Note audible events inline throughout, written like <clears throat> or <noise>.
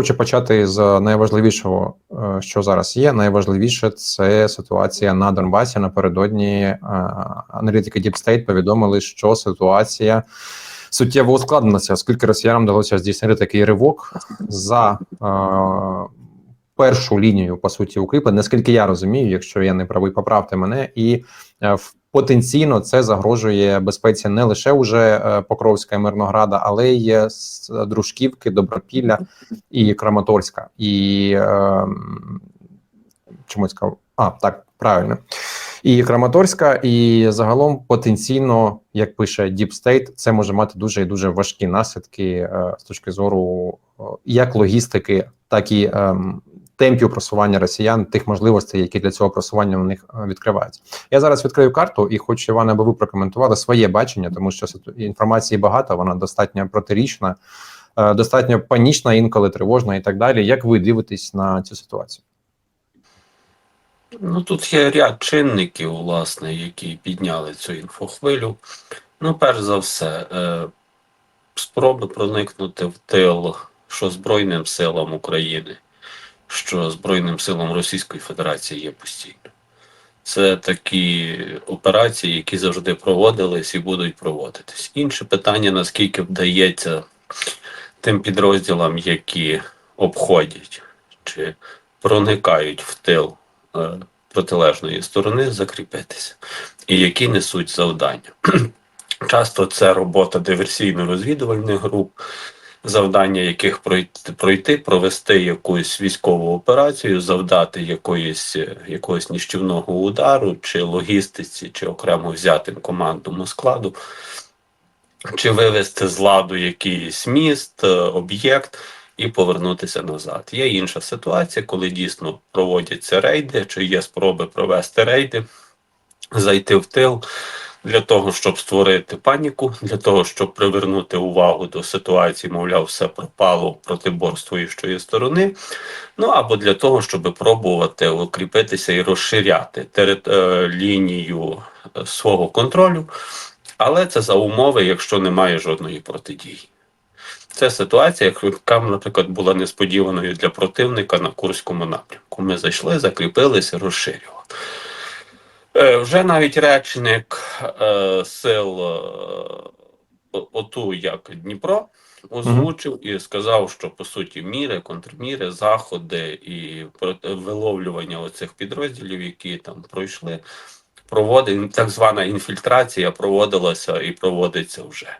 хочу почати з найважливішого, е, що зараз є. Найважливіше це ситуація на Донбасі. Напередодні е, аналітики Deep State повідомили, що ситуація суттєво ускладнилася, оскільки росіянам вдалося здійснити такий ривок за е, першу лінію по суті укріплень. Наскільки я розумію, якщо я не правий, поправте мене і в. Потенційно це загрожує безпеці не лише уже е, Покровська і Мирнограда, але й Дружківки, Добропілля і Краматорська. І е, чомусь сказав, а так правильно. І Краматорська, і загалом потенційно, як пише Deep State, це може мати дуже і дуже важкі наслідки е, з точки зору е, як логістики, так і е, темпів просування росіян, тих можливостей, які для цього просування у них е, відкриваються. Я зараз відкрию карту і хочу Івана, аби ви прокоментували своє бачення, тому що інформації багато, вона достатньо протирічна, е, достатньо панічна, інколи тривожна і так далі. Як ви дивитесь на цю ситуацію? Ну тут є ряд чинників, власне, які підняли цю інфохвилю. Ну, перш за все, е, спроби проникнути в тил, що Збройним силам України що Збройним силам Російської Федерації є постійно. Це такі операції, які завжди проводились і будуть проводитись. Інше питання: наскільки вдається тим підрозділам, які обходять чи проникають в тил е, протилежної сторони, закріпитися, і які несуть завдання. <clears throat> Часто це робота диверсійно-розвідувальних груп завдання яких пройти, пройти, провести якусь військову операцію, завдати якоїсь якогось ніщівного удару, чи логістиці, чи окремо взятим командному складу, чи вивести з ладу якийсь міст, е, об'єкт. І повернутися назад. Є інша ситуація, коли дійсно проводяться рейди, чи є спроби провести рейди, зайти в тил, для того, щоб створити паніку, для того, щоб привернути увагу до ситуації, мовляв, все пропало протиборствуючої сторони. Ну або для того, щоб пробувати укріпитися і розширяти. Е, лінію е, свого контролю, але це за умови, якщо немає жодної протидії. Це ситуація, яка, наприклад, була несподіваною для противника на Курському напрямку. Ми зайшли, закріпилися, розширювали. Е, вже навіть речник е, сил е, ОТУ як Дніпро озвучив і сказав, що по суті міри, контрміри, заходи і виловлювання оцих підрозділів, які там пройшли, проводить так звана інфільтрація проводилася і проводиться вже.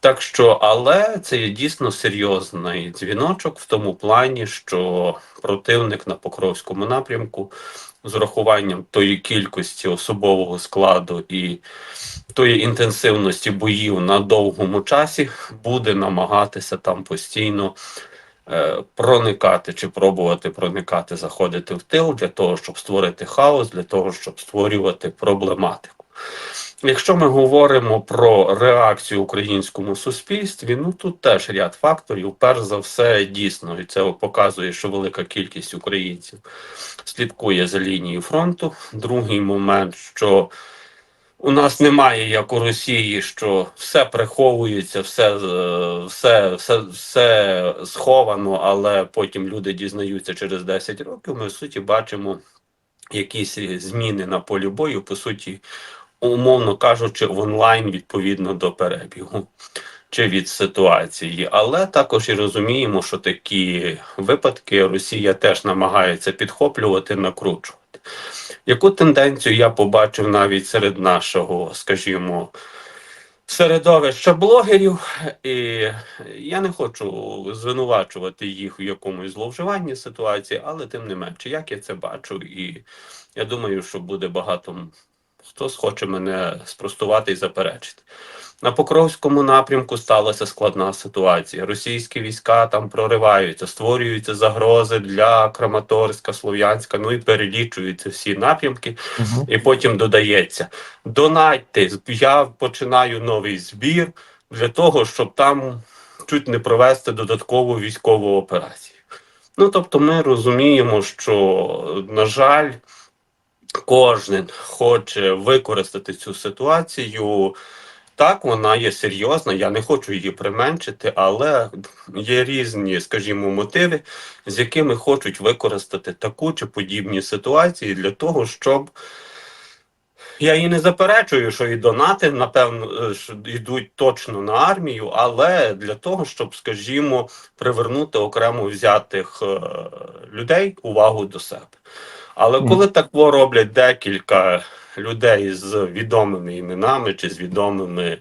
Так що, але це є дійсно серйозний дзвіночок в тому плані, що противник на Покровському напрямку з урахуванням тої кількості особового складу і тої інтенсивності боїв на довгому часі буде намагатися там постійно е, проникати чи пробувати проникати, заходити в тил для того, щоб створити хаос, для того, щоб створювати проблематику. Якщо ми говоримо про реакцію українському суспільстві, ну тут теж ряд факторів. Перш за все, дійсно, і це показує, що велика кількість українців слідкує за лінією фронту. Другий момент, що у нас немає, як у Росії, що все приховується, все все, все, все сховано, але потім люди дізнаються через 10 років. Ми в суті бачимо якісь зміни на полі бою, по суті, умовно кажучи, в онлайн відповідно до перебігу чи від ситуації, але також і розуміємо, що такі випадки Росія теж намагається підхоплювати, накручувати. Яку тенденцію я побачив навіть серед нашого, скажімо, середовища блогерів, і я не хочу звинувачувати їх у якомусь зловживанні ситуації, але тим не менше, як я це бачу, і я думаю, що буде багато хто схоче мене спростувати і заперечити. На Покровському напрямку сталася складна ситуація. Російські війська там прориваються, створюються загрози для Краматорська, Слов'янська, ну і перелічуються всі напрямки, угу. і потім додається: донатьте, я починаю новий збір для того, щоб там чуть не провести додаткову військову операцію. Ну тобто, ми розуміємо, що, на жаль, кожен хоче використати цю ситуацію Так, вона є серйозна, я не хочу її применшити, але є різні, скажімо, мотиви, з якими хочуть використати таку чи подібні ситуації для того, щоб я і не заперечую, що і донати, напевно, йдуть точно на армію, але для того, щоб, скажімо, привернути окремо взятих е, людей увагу до себе. Але коли так роблять декілька людей з відомими іменами чи з відомими,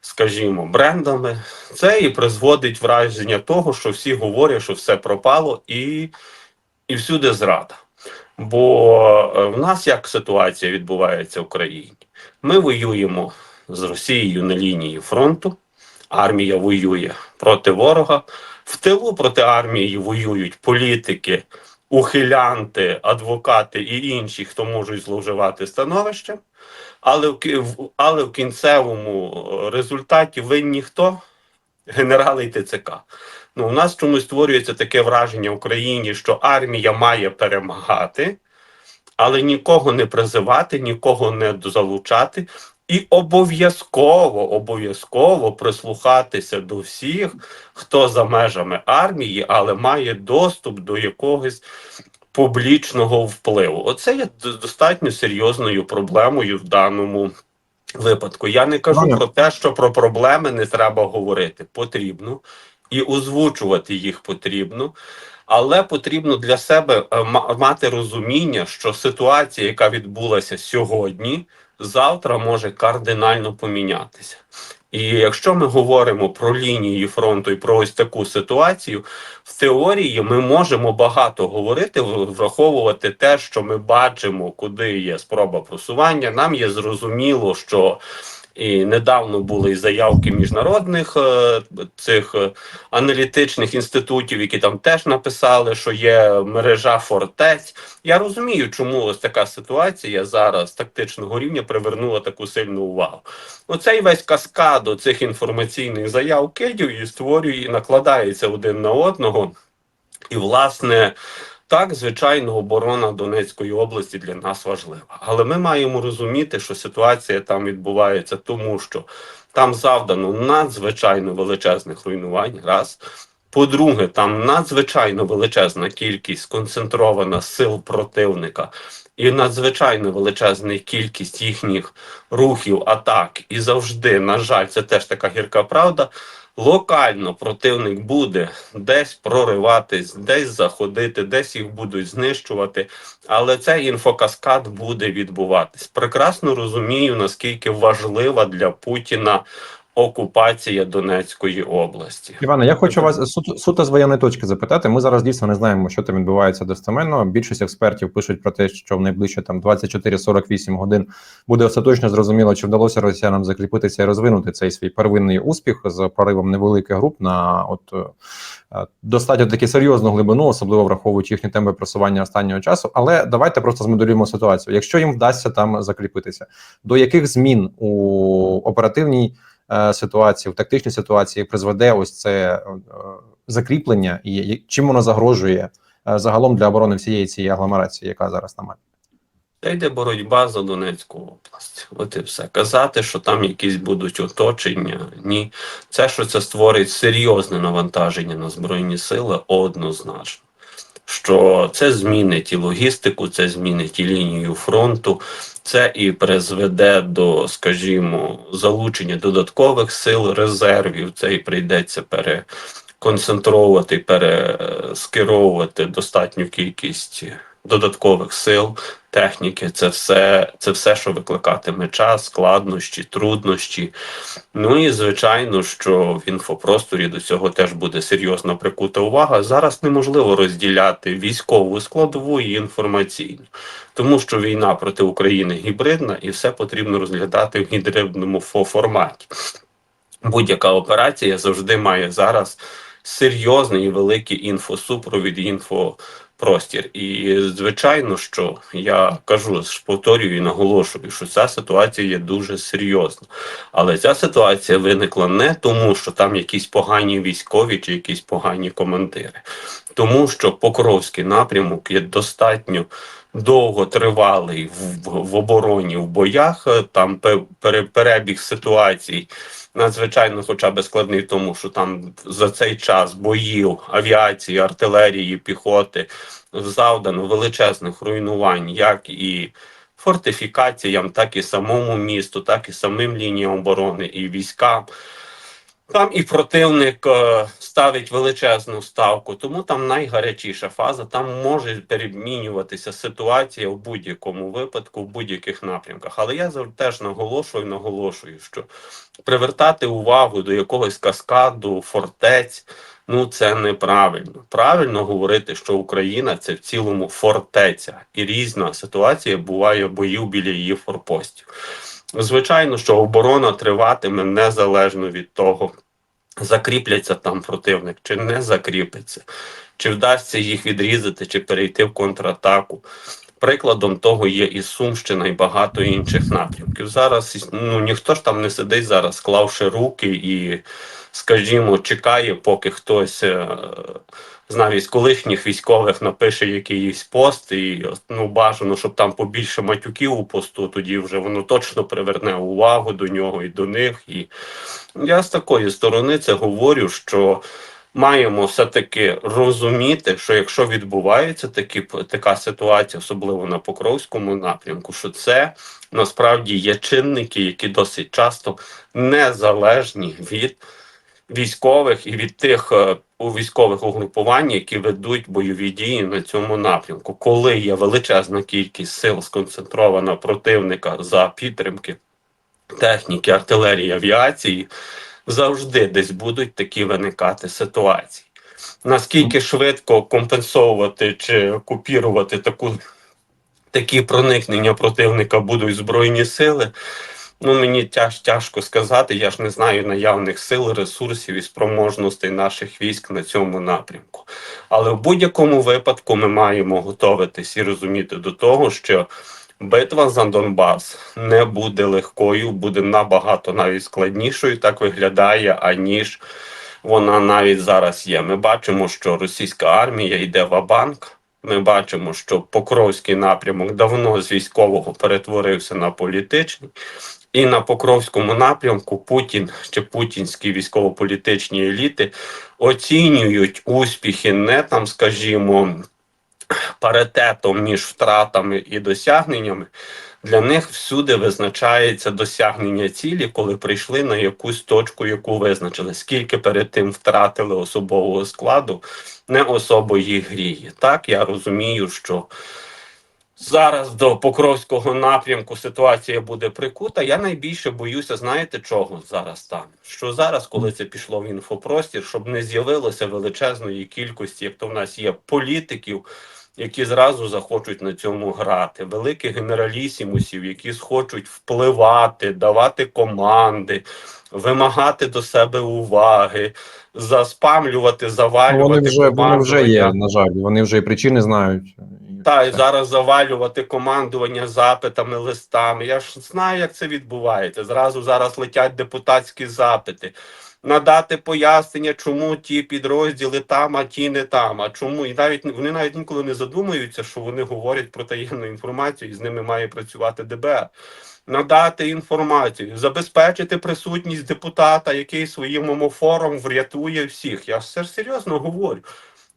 скажімо, брендами, це і призводить враження того, що всі говорять, що все пропало і, і всюди зрада. Бо е, в нас як ситуація відбувається в країні? Ми воюємо з Росією на лінії фронту, армія воює проти ворога. В тилу проти армії воюють політики, ухилянти, адвокати і інші, хто можуть зловживати становищем. Але в, але в кінцевому е, результаті винні хто? Генерали і ТЦК. Ну, у нас чомусь створюється таке враження в країні, що армія має перемагати, але нікого не призивати, нікого не залучати. І обов'язково, обов'язково прислухатися до всіх, хто за межами армії, але має доступ до якогось публічного впливу. Оце є достатньо серйозною проблемою в даному випадку. Я не кажу про те, що про проблеми не треба говорити. Потрібно і озвучувати їх потрібно. Але потрібно для себе е, ма- мати розуміння, що ситуація, яка відбулася сьогодні, завтра може кардинально помінятися. І якщо ми говоримо про лінії фронту і про ось таку ситуацію, в теорії ми можемо багато говорити, враховувати те, що ми бачимо, куди є спроба просування. Нам є зрозуміло, що і недавно були і заявки міжнародних е, цих е, аналітичних інститутів, які там теж написали, що є мережа фортець. Я розумію, чому ось така ситуація зараз тактичного рівня привернула таку сильну увагу. Оцей весь каскад цих інформаційних заяв кидів і створює і накладається один на одного. І, власне, так, звичайно, оборона Донецької області для нас важлива. Але ми маємо розуміти, що ситуація там відбувається, тому що там завдано надзвичайно величезних руйнувань. Раз. По-друге, там надзвичайно величезна кількість сконцентрована сил противника і надзвичайно величезна кількість їхніх рухів, атак. І завжди, на жаль, це теж така гірка правда. Локально противник буде десь прориватись, десь заходити, десь їх будуть знищувати, але цей інфокаскад буде відбуватись. Прекрасно розумію, наскільки важлива для Путіна окупація Донецької області. Іване, я хочу вас суто, суто з воєнної точки запитати. Ми зараз дійсно не знаємо, що там відбувається достеменно. Більшість експертів пишуть про те, що в найближче там 24-48 годин буде остаточно зрозуміло, чи вдалося росіянам закріпитися і розвинути цей свій первинний успіх з проривом невеликих груп на от е, достатньо таки серйозну глибину, особливо враховуючи їхні темпи просування останнього часу. Але давайте просто змоделюємо ситуацію. Якщо їм вдасться там закріпитися, до яких змін у оперативній ситуації, в тактичній ситуації призведе ось це е, закріплення, і чим воно загрожує е, загалом для оборони всієї цієї агломерації, яка зараз на мапі? Та йде боротьба за Донецьку область. От і все. Казати, що там якісь будуть оточення, ні. Це, що це створить серйозне навантаження на Збройні сили, однозначно. Що це змінить і логістику, це змінить і лінію фронту, це і призведе до, скажімо, залучення додаткових сил, резервів. Це і прийдеться переконцентровувати, перескеровувати достатню кількість додаткових сил, техніки. Це все, це все, що викликатиме час, складнощі, труднощі. Ну і звичайно, що в інфопросторі до цього теж буде серйозно прикута увага. Зараз неможливо розділяти військову складову і інформаційну, тому що війна проти України гібридна, і все потрібно розглядати в гібридному фо- форматі. Будь-яка операція завжди має зараз серйозний і великий інфосупровід, інфопростір. І звичайно, що я кажу, повторюю і наголошую, що ця ситуація є дуже серйозна. Але ця ситуація виникла не тому, що там якісь погані військові чи якісь погані командири, тому що Покровський напрямок є достатньо довготривалий в, в, в обороні в боях. Там пе- пере- перебіг ситуацій надзвичайно, хоча б складний, тому що там за цей час боїв авіації, артилерії, піхоти завдано величезних руйнувань, як і фортифікаціям, так і самому місту, так і самим лініям оборони і військам. Там і противник е, ставить величезну ставку, тому там найгарячіша фаза. Там може перемінюватися ситуація в будь-якому випадку, в будь-яких напрямках. Але я завжди теж наголошую, наголошую, що привертати увагу до якогось каскаду, фортець. Ну, це неправильно. Правильно говорити, що Україна це в цілому фортеця, і різна ситуація буває боїв біля її форпостів. Звичайно, що оборона триватиме незалежно від того, закріпляться там противник чи не закріпиться, чи вдасться їх відрізати, чи перейти в контратаку. Прикладом того є і Сумщина, і багато інших напрямків. Зараз ну ніхто ж там не сидить зараз, склавши руки і, скажімо, чекає, поки хтось е, з навіть колишніх військових напише якийсь пост, і ну бажано, щоб там побільше матюків у посту, тоді вже воно точно приверне увагу до нього і до них. І я з такої сторони це говорю, що маємо все-таки розуміти, що якщо відбувається такі, така ситуація, особливо на Покровському напрямку, що це насправді є чинники, які досить часто незалежні від військових і від тих е, у військових угрупувань, які ведуть бойові дії на цьому напрямку, коли є величезна кількість сил сконцентрована противника за підтримки техніки, артилерії, авіації, завжди десь будуть такі виникати ситуації. Наскільки швидко компенсовувати чи купірувати таку, такі проникнення противника будуть збройні сили? Ну, мені тяж, тяжко сказати, я ж не знаю наявних сил, ресурсів і спроможностей наших військ на цьому напрямку. Але в будь-якому випадку ми маємо готуватись і розуміти до того, що битва за Донбас не буде легкою, буде набагато навіть складнішою, так виглядає, аніж вона навіть зараз є. Ми бачимо, що російська армія йде в абанк. Ми бачимо, що Покровський напрямок давно з військового перетворився на політичний. І на Покровському напрямку Путін чи путінські військово-політичні еліти оцінюють успіхи не там, скажімо, паритетом між втратами і досягненнями. Для них всюди визначається досягнення цілі, коли прийшли на якусь точку, яку визначили. Скільки перед тим втратили особового складу, не особо їх гріє. Так я розумію, що Зараз до Покровського напрямку ситуація буде прикута. Я найбільше боюся, знаєте чого зараз там? Що зараз, коли це пішло в інфопростір, щоб не з'явилося величезної кількості, як то в нас є політиків, які зразу захочуть на цьому грати, великих генералісімусів, які схочуть впливати, давати команди, вимагати до себе уваги, заспамлювати, завалювати. Вони вже, вони вже є, на жаль, вони вже і причини знають. І Та і зараз завалювати командування запитами, листами. Я ж знаю, як це відбувається. Зразу зараз летять депутатські запити. Надати пояснення, чому ті підрозділи там, а ті не там. А чому і навіть вони навіть ніколи не задумуються, що вони говорять про таємну інформацію, і з ними має працювати ДБР. Надати інформацію, забезпечити присутність депутата, який своїм омофором врятує всіх. Я це ж серйозно говорю.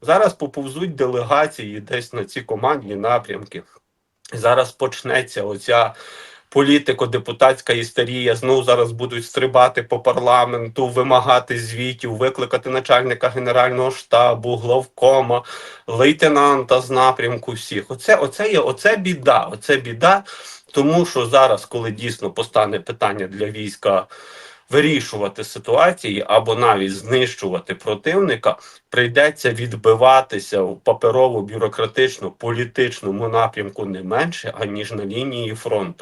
Зараз поповзуть делегації десь на ці командні напрямки. Зараз почнеться оця політико-депутатська істерія. Знову зараз будуть стрибати по парламенту, вимагати звітів, викликати начальника генерального штабу, главкома, лейтенанта з напрямку всіх. Оце, оце є оце біда. Оце біда, тому що зараз, коли дійсно постане питання для війська. Вирішувати ситуації або навіть знищувати противника, прийдеться відбиватися в паперово-бюрократично політичному напрямку не менше, аніж на лінії фронту.